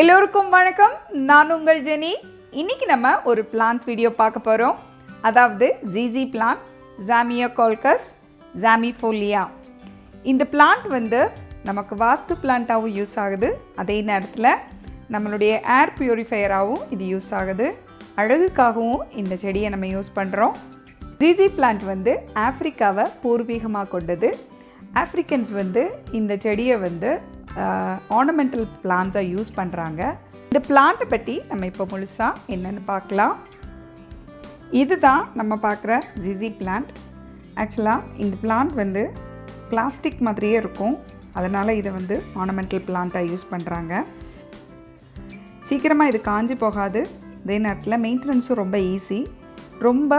எல்லோருக்கும் வணக்கம். நான் உங்கள் ஜெனி. இன்னைக்கு நம்ம ஒரு பிளான்ட் வீடியோ பார்க்க போகிறோம் அதாவது ஜிஜி பிளான்ட் ஜாமியா கோல்கஸ் ஜாமிஃபோலியா இந்த பிளான்ட் வந்து நமக்கு வாஸ்து பிளான்ட்டாகவும் யூஸ் ஆகுது. அதே நேரத்தில் நம்மளுடைய ஏர் பியூரிஃபையராகவும் இது யூஸ் ஆகுது. அழகுக்காகவும் இந்த செடியை நம்ம யூஸ் பண்ணுறோம் ஜிஜி பிளான்ட் வந்து ஆஃப்ரிக்காவை பூர்வீகமாக கொண்டது. ஆப்ரிக்கன்ஸ் வந்து இந்த செடியை வந்து ஆர்னமெண்டல் பிளான்ஸாக யூஸ் பண்ணுறாங்க இந்த பிளான்ட்டை பற்றி நம்ம இப்போ முழுசாக என்னென்னு பார்க்கலாம். இதுதான் நம்ம பார்க்குற ஜிசி பிளான்ட் ஆக்சுவலாக இந்த பிளான்ட் வந்து பிளாஸ்டிக் மாதிரியே இருக்கும். அதனால் இதை வந்து ஆர்னமெண்டல் பிளான்ட்டாக யூஸ் பண்ணுறாங்க சீக்கிரமாக இது காஞ்சி போகாது. அதே நேரத்தில் மெயின்டெனன்ஸும் ரொம்ப ஈஸி ரொம்ப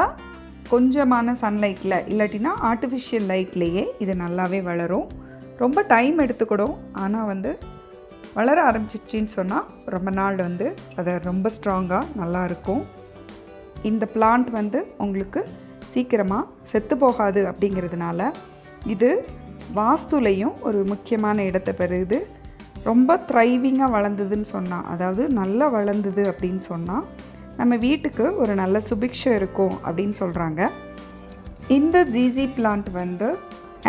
கொஞ்சமான சன்லைட்டில் இல்லாட்டினா ஆர்டிஃபிஷியல் லைட்லேயே இது நல்லாவே வளரும். ரொம்ப டைம் எடுத்துக்கிடும். ஆனால் வந்து வளர ஆரம்பிச்சிச்சின்னு சொன்னால் ரொம்ப நாள் வந்து அதை ரொம்ப ஸ்ட்ராங்காக நல்லா இருக்கும். இந்த பிளான்ட் வந்து உங்களுக்கு சீக்கிரமாக செத்து போகாது அப்படிங்கிறதுனால இது வாஸ்துலையும் ஒரு முக்கியமான இடத்தை பெறுது. ரொம்ப த்ரைவிங்காக வளர்ந்ததுன்னு சொன்னால் அதாவது நல்லா வளர்ந்தது அப்படின்னு சொன்னால் நம்ம வீட்டுக்கு ஒரு நல்ல சுபிக்ஷம் இருக்கும் அப்படின்னு சொல்கிறாங்க இந்த ஜிஜி பிளான்ட் வந்து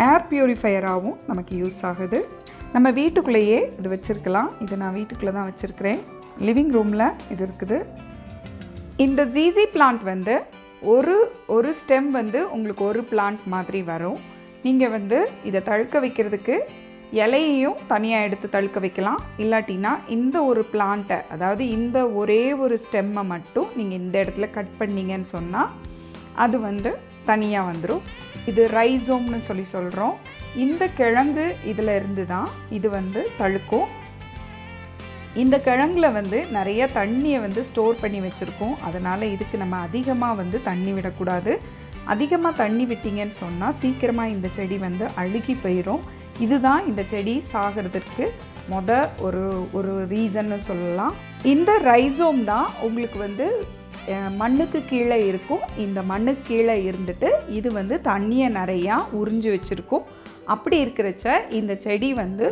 ஏர் ப்யூரிஃபையராகவும் நமக்கு யூஸ் ஆகுது. நம்ம வீட்டுக்குள்ளேயே இது வச்சுருக்கலாம். இது நான் வீட்டுக்குள்ளே தான் வச்சுருக்கிறேன். லிவிங் ரூமில் இது இருக்குது. இந்த ஜிஜி பிளான்ட் வந்து ஒரு ஒரு ஸ்டெம் வந்து உங்களுக்கு ஒரு பிளான்ட் மாதிரி வரும். நீங்கள் வந்து இதை தழுக்க வைக்கிறதுக்கு இலையையும் தனியாக எடுத்து தழுக்க வைக்கலாம். இல்லாட்டினா இந்த ஒரு பிளான்ட்டை அதாவது இந்த ஒரே ஒரு ஸ்டெம்மை மட்டும் நீங்கள் இந்த இடத்துல கட் பண்ணீங்கன்னு சொன்னால் அது வந்து தனியாக வந்துடும் இது ரைசோம்னு சொல்லி சொல்கிறோம் இந்த கிழங்கு இதில் இருந்து தான் இது வந்து தழுக்கும். இந்த கிழங்குல வந்து நிறைய தண்ணியை வந்து ஸ்டோர் பண்ணி வச்சுருக்கோம். அதனால் இதுக்கு நம்ம அதிகமாக வந்து தண்ணி விடக்கூடாது. அதிகமாக தண்ணி விட்டீங்கன்னு சொன்னால் சீக்கிரமாக இந்த செடி வந்து அழுகி போயிடும் இதுதான் இந்த செடி சாகிறதுக்கு மொத ஒரு ஒரு ரீசன்னு சொல்லலாம். இந்த ரைசோம் தான் உங்களுக்கு வந்து மண்ணுக்கு கீழே இருக்கும். இந்த மண்ணுக்கு கீழே இருந்துட்டு இது வந்து தண்ணியை நிறையா உறிஞ்சி வச்சுருக்கும். அப்படி இருக்கிறச்ச இந்த செடி வந்து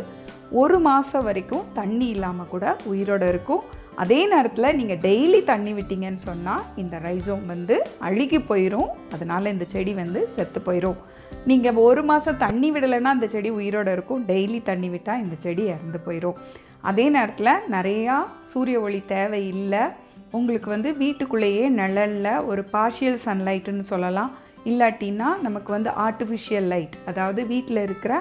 ஒரு மாதம் வரைக்கும் தண்ணி இல்லாமல் கூட உயிரோடு இருக்கும். அதே நேரத்தில் நீங்கள் டெய்லி தண்ணி விட்டீங்கன்னு சொன்னால் இந்த ரைசோம் வந்து அழுகி போயிடும் அதனால் இந்த செடி வந்து செத்து போயிடும் நீங்கள் ஒரு மாதம் தண்ணி விடலைன்னா அந்த செடி உயிரோடு இருக்கும். டெய்லி தண்ணி விட்டால் இந்த செடி இறந்து போயிடும் அதே நேரத்தில் நிறையா சூரிய ஒளி தேவை இல்லை உங்களுக்கு வந்து வீட்டுக்குள்ளேயே நிழலில் ஒரு பார்ஷியல் சன்லைட்டுன்னு சொல்லலாம். இல்லாட்டின்னா நமக்கு வந்து ஆர்டிஃபிஷியல் லைட் அதாவது வீட்டில் இருக்கிற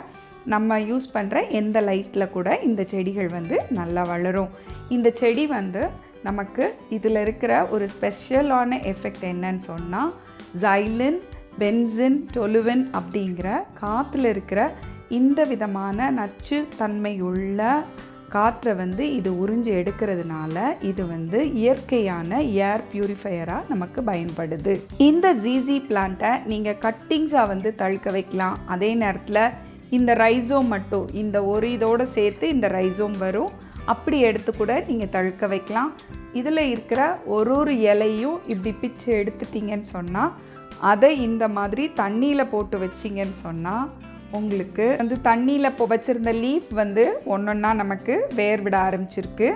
நம்ம யூஸ் பண்ணுற எந்த லைட்டில் கூட இந்த செடிகள் வந்து நல்லா வளரும். இந்த செடி வந்து நமக்கு இதில் இருக்கிற ஒரு ஸ்பெஷலான எஃபெக்ட் என்னன்னு சொன்னால் ஜைலின் பென்சின் டொலுவன் அப்படிங்கிற காற்றுல இருக்கிற இந்த விதமான நச்சு தன்மையுள்ள காற்றை வந்து இது உறிஞ்சு எடுக்கிறதுனால இது வந்து இயற்கையான ஏர் பியூரிஃபையராக நமக்கு பயன்படுது. இந்த ஜிஜி பிளான்ட்டை நீங்கள் கட்டிங்ஸாக வந்து தழுக்க வைக்கலாம். அதே நேரத்தில் இந்த ரைசோம் மட்டும் இந்த ஒரு இதோடு சேர்த்து இந்த ரைசோம் வரும். அப்படி எடுத்து கூட நீங்கள் தழுக்க வைக்கலாம். இதில் இருக்கிற ஒரு ஒரு இலையும் இப்படி பிச்சு எடுத்துட்டீங்கன்னு சொன்னால் அதை இந்த மாதிரி தண்ணியில் போட்டு வச்சிங்கன்னு சொன்னால் உங்களுக்கு வந்து தண்ணியில் இப்போ லீஃப் வந்து ஒன்றொன்னா நமக்கு வேர் விட ஆரம்பிச்சிருக்கு.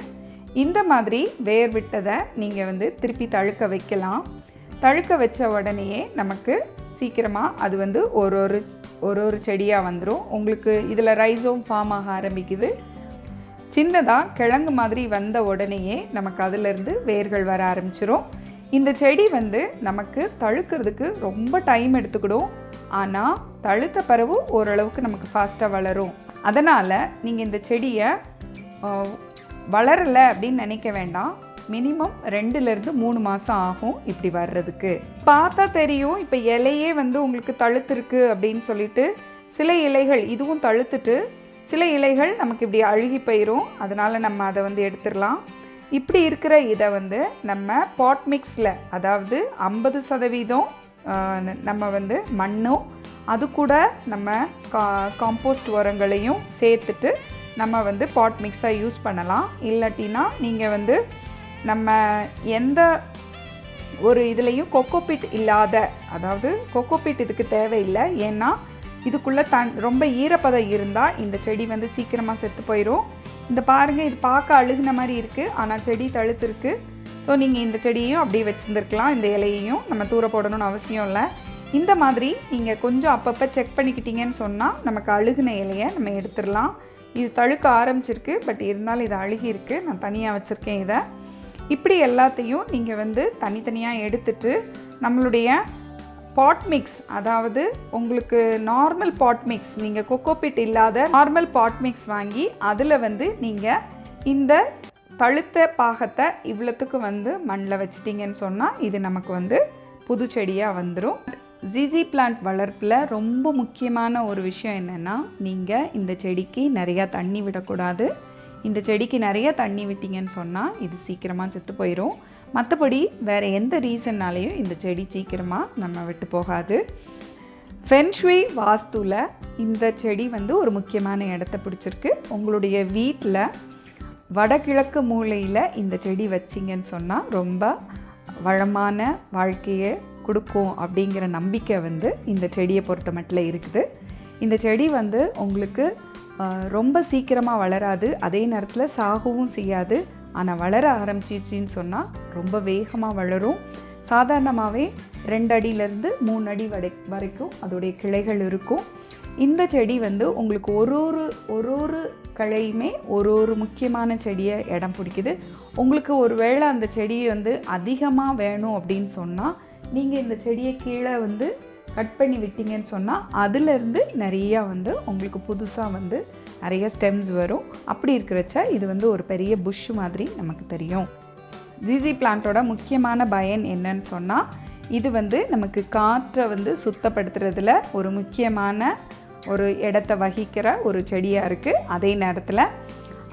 இந்த மாதிரி வேர் விட்டதை நீங்கள் வந்து திருப்பி தழுக்க வைக்கலாம். தழுக்க வச்ச உடனேயே நமக்கு சீக்கிரமாக அது வந்து ஒரு ஒரு ஒரு ஒரு செடியாக வந்துடும் உங்களுக்கு இதில் ரைஸோம் ஃபார்ம் ஆக ஆரம்பிக்குது. சின்னதாக கிழங்கு மாதிரி வந்த உடனேயே நமக்கு அதிலிருந்து வேர்கள் வர ஆரம்பிச்சிரும். இந்த செடி வந்து நமக்கு தழுக்கிறதுக்கு ரொம்ப டைம் எடுத்துக்கிடும். ஆனால் தழுத்த பறவு ஓரளவுக்கு நமக்கு ஃபாஸ்ட்டாக வளரும். அதனால் நீங்கள் இந்த செடியை வளரலை அப்படின்னு நினைக்க வேண்டாம். மினிமம் ரெண்டுலேருந்து மூணு மாதம் ஆகும் இப்படி வர்றதுக்கு. பார்த்தா தெரியும் இப்போ இலையே வந்து உங்களுக்கு தழுத்துருக்கு அப்படின்னு சொல்லிட்டு சில இலைகள் இதுவும் தழுத்துட்டு சில இலைகள் நமக்கு இப்படி அழுகி போயிடும் அதனால் நம்ம அதை வந்து எடுத்துடலாம். இப்படி இருக்கிற இதை வந்து நம்ம பாட் மிக்ஸில் அதாவது ஐம்பது சதவீதம் நம்ம வந்து மண்ணும் அது கூட நம்ம கா காம்போஸ்ட் உரங்களையும் சேர்த்துட்டு நம்ம வந்து பாட் மிக்ஸாக யூஸ் பண்ணலாம். இல்லாட்டினா நீங்கள் வந்து நம்ம எந்த ஒரு இதுலேயும் கொக்கோபிட் இல்லாத அதாவது கொக்கோபிட் இதுக்கு தேவையில்லை. ஏன்னா இதுக்குள்ளே தன் ரொம்ப ஈரப்பதம் இருந்தால் இந்த செடி வந்து சீக்கிரமாக செத்து போயிடும் இந்த பாருங்கள் இது பார்க்க அழுகுன மாதிரி இருக்குது ஆனால் செடி தழுத்துருக்கு ஸோ நீங்கள் இந்த செடியையும் அப்படியே வச்சுருந்துருக்கலாம். இந்த இலையையும் நம்ம தூர போடணும்னு அவசியம் இல்லை. இந்த மாதிரி நீங்கள் கொஞ்சம் அப்பப்போ செக் பண்ணிக்கிட்டீங்கன்னு சொன்னால் நமக்கு அழுகுன இலையை நம்ம எடுத்துடலாம். இது தழுக்க ஆரம்பிச்சிருக்கு. பட் இருந்தாலும் இது அழுகியிருக்கு. நான் தனியாக வச்சுருக்கேன் இதை. இப்படி எல்லாத்தையும் நீங்கள் வந்து தனித்தனியாக எடுத்துட்டு நம்மளுடைய பாட் மிக்ஸ் அதாவது உங்களுக்கு நார்மல் பாட் மிக்ஸ் நீங்கள் கொக்கோபிட் இல்லாத நார்மல் பாட் மிக்ஸ் வாங்கி அதில் வந்து நீங்கள் இந்த தழுத்த பாகத்தை இவ்வளோத்துக்கு வந்து மண்ணில் வச்சிட்டிங்கன்னு சொன்னால் இது நமக்கு வந்து புது செடியாக வந்துடும் ஜிஜி பிளான்ட் வளர்ப்பில் ரொம்ப முக்கியமான ஒரு விஷயம் என்னென்னா நீங்கள் இந்த செடிக்கு நிறையா தண்ணி விடக்கூடாது. இந்த செடிக்கு நிறைய தண்ணி விட்டிங்கன்னு சொன்னால் இது சீக்கிரமாக செத்து போயிடும் மற்றபடி வேறு எந்த ரீசன்னாலேயும் இந்த செடி சீக்கிரமாக நம்ம விட்டு போகாது. ஃபென்ஷ்வி வாஸ்துவில் இந்த செடி வந்து ஒரு முக்கியமான இடத்த பிடிச்சிருக்கு. உங்களுடைய வீட்டில் வடகிழக்கு மூலையில் இந்த செடி வச்சிங்கன்னு சொன்னால் ரொம்ப வளமான வாழ்க்கையை கொடுக்கும் அப்படிங்கிற நம்பிக்கை வந்து இந்த செடியை பொறுத்த மட்டும் இருக்குது. இந்த செடி வந்து உங்களுக்கு ரொம்ப சீக்கிரமாக வளராது. அதே நேரத்தில் சாகவும் செய்யாது. ஆனால் வளர ஆரம்பிச்சிச்சின்னு சொன்னால் ரொம்ப வேகமாக வளரும். சாதாரணமாகவே ரெண்டு அடியிலேருந்து மூணு அடி வரை வரைக்கும் அதோடைய கிளைகள் இருக்கும். இந்த செடி வந்து உங்களுக்கு ஒரு ஒரு ஒரு ஒரு களையுமே ஒரு ஒரு முக்கியமான செடியை இடம் பிடிக்குது. உங்களுக்கு ஒரு வேளை அந்த செடியை வந்து அதிகமாக வேணும் அப்படின்னு சொன்னால் நீங்கள் இந்த செடியை கீழே வந்து கட் பண்ணி விட்டீங்கன்னு சொன்னால் அதுலேருந்து நிறையா வந்து உங்களுக்கு புதுசாக வந்து நிறைய ஸ்டெம்ஸ் வரும். அப்படி இருக்கிறச்ச இது வந்து ஒரு பெரிய புஷ் மாதிரி நமக்கு தெரியும். ஜிஜி பிளான்ட்டோட முக்கியமான பயன் என்னன்னு சொன்னால் இது வந்து நமக்கு காற்றை வந்து சுத்தப்படுத்துறதுல ஒரு முக்கியமான ஒரு இடத்த வகிக்கிற ஒரு செடியாக இருக்குது அதே நேரத்தில்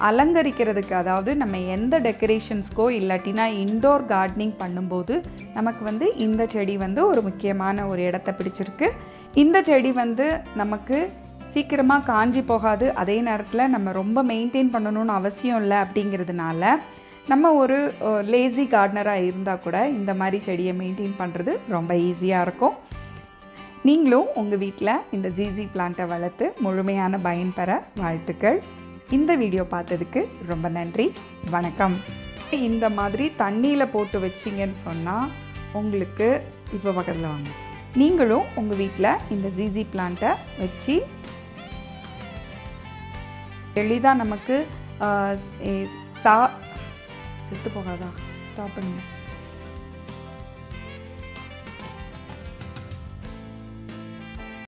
அலங்கரிக்கிறதுக்கு அதாவது நம்ம எந்த டெக்கரேஷன்ஸ்க்கோ இல்லாட்டினா இன்டோர் கார்டனிங் பண்ணும்போது நமக்கு வந்து இந்த செடி வந்து ஒரு முக்கியமான ஒரு இடத்த பிடிச்சிருக்கு. இந்த செடி வந்து நமக்கு சீக்கிரமாக காஞ்சி போகாது. அதே நேரத்தில் நம்ம ரொம்ப மெயின்டைன் பண்ணணும்னு அவசியம் இல்லை அப்படிங்கிறதுனால நம்ம ஒரு லேசி கார்டனராக இருந்தால் கூட இந்த மாதிரி செடியை மெயின்டைன் பண்ணுறது ரொம்ப ஈஸியாக இருக்கும். நீங்களும் உங்கள் வீட்டில் இந்த ஜிஜி பிளான்ட்டை வளர்த்து முழுமையான பயன் பெற வாழ்த்துக்கள். இந்த வீடியோ பார்த்ததுக்கு ரொம்ப நன்றி. வணக்கம். இந்த மாதிரி தண்ணியில் போட்டு வச்சிங்கன்னு சொன்னால் உங்களுக்கு இப்போ பக்கத்தில் வாங்க. நீங்களும் உங்கள் வீட்டில் இந்த ஜிஜி பிளான்ட்டை வச்சு எளிதாக நமக்கு சா செத்து போகாதா? ஸ்டாப் பண்ணுங்க.